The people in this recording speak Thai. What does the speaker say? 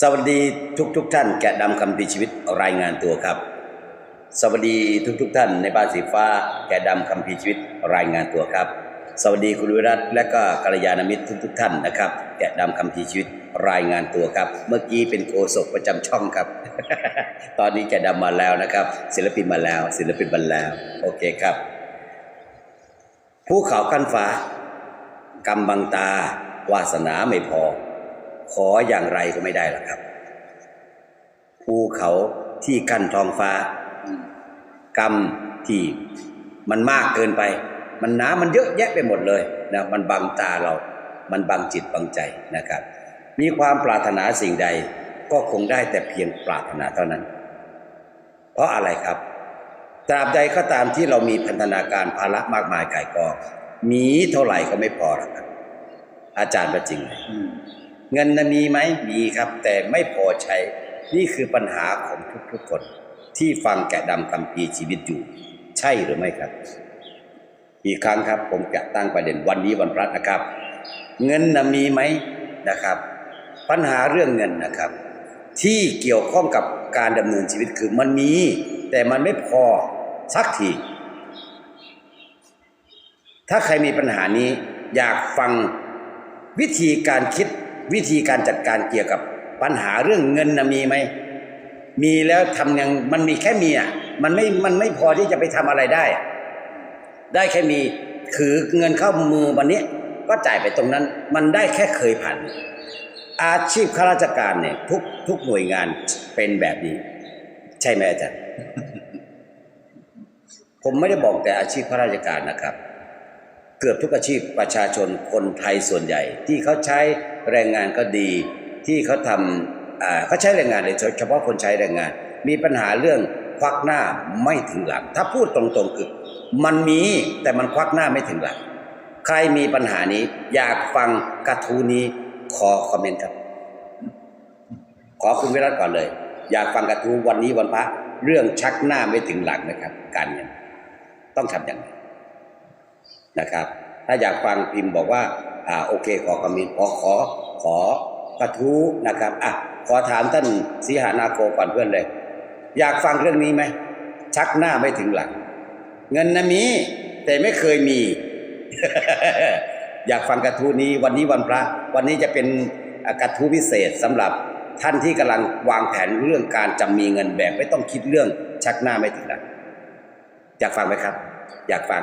สวัสดีทุกทุกๆท่านแกะดำคำพีชีวิตรายงานตัวครับ สวัสดีทุกทุกๆท่านในบ้านสีฟ้าแกะดำคำพีชีวิตรายงานตัวครับ สวัสดีคุณวิรัตและก็กัลยาณมิตรทุกทุกๆท่านนะครับ แกะดำคำพีชีวิตรายงานตัวครับ เมื่อกี้เป็นโฆษกประจำช่องครับ ตอนนี้แกะดำมาแล้วนะครับ ศิลปินมาแล้ว ศิลปินมาแล้วโอเคครับภูเขาขั้นฟ้ากำบังตา วาสนาไม่พอ ขออย่างไรก็ไม่ได้หรอกครับ ภูเขาที่กั้นท้องฟ้า กรรมที่มันมากเกินไป มันหนามันเยอะแยะไปหมดเลยนะมันบังตาเรา มันบังจิตบังใจนะครับ มีความปรารถนาสิ่งใด ก็คงได้แต่เพียงปรารถนาเท่านั้น เพราะอะไรครับตราบใดก็ตามที่เรามีพันธนาการภาระมากมายก่ายกองมีเท่าไหร่ก็ไม่พอหรอกครับอาจารย์ก็จริงเลย เงินนะมีไหมมีครับ แต่ไม่พอใช้ นี่คือปัญหาของทุกๆคนที่ฟังแกะดำคำพีชีวิตอยู่ ใช่หรือไม่ครับ อีกครั้งครับผมจะตั้งประเด็นวันนี้วันพระนะครับ เงินนะมีไหมนะครับ ปัญหาเรื่องเงินนะครับ ที่เกี่ยวข้องกับการดำเนินชีวิตคือมันมี แต่มันไม่พอสักทีถ้าใครมีปัญหานี้ อยากฟังวิธีการคิด วิธีการจัดการเกี่ยวกับปัญหาเรื่องเงินนะมีไหมมีแล้วทำยังมันมีแค่มีอะมันไม่มันไม่พอที่จะไปทำอะไรได้ ได้แค่มีคือเงินเข้ามือวันนี้ก็จ่ายไปตรงนั้น มันได้แค่เคยผ่านอาชีพข้าราชการเนี่ยทุกทุกหน่วยงานเป็นแบบนี้ ใช่ไหมอาจารย์ผมไม่ได้บอกแต่อาชีพข้าราชการนะครับ เกือบทุกอาชีพประชาชนคนไทยส่วนใหญ่ ที่เขาใช้แรงงานก็ดี ที่เขาทำเขาใช้แรงงานเลยเฉพาะคนใช้แรงงาน มีปัญหาเรื่องควักหน้าไม่ถึงหลัง ถ้าพูดตรงๆคือมันมีแต่มันควักหน้าไม่ถึงหลัง ใครมีปัญหานี้ อยากฟังกระทูนี้ขอคอมเมนต์ครับ ขอคุณวิรัตก่อนเลย อยากฟังกระทูวันนี้วันพระเรื่องชักหน้าไม่ถึงหลังนะครับ การเงินต้องทำอย่างไร นะครับ ถ้าอยากฟังพิมพ์บอกว่าอ่าโอเคขอคอมเมนต์ขอขอขอกระทู้นะครับอะขอถามท่านสีหานาโกก่อนเพื่อนเลย อยากฟังเรื่องนี้ไหมชักหน้าไม่ถึงหลัง เงินนะมีแต่ไม่เคยมี อยากฟังกระทู้นี้วันนี้วันพระ วันนี้จะเป็นกระทู้พิเศษสำหรับท่านที่กำลังวางแผนเรื่องการจะมีเงินแบบไม่ต้องคิดเรื่องชักหน้าไม่ถึงหลังอยากฟังไหมครับ อยากฟัง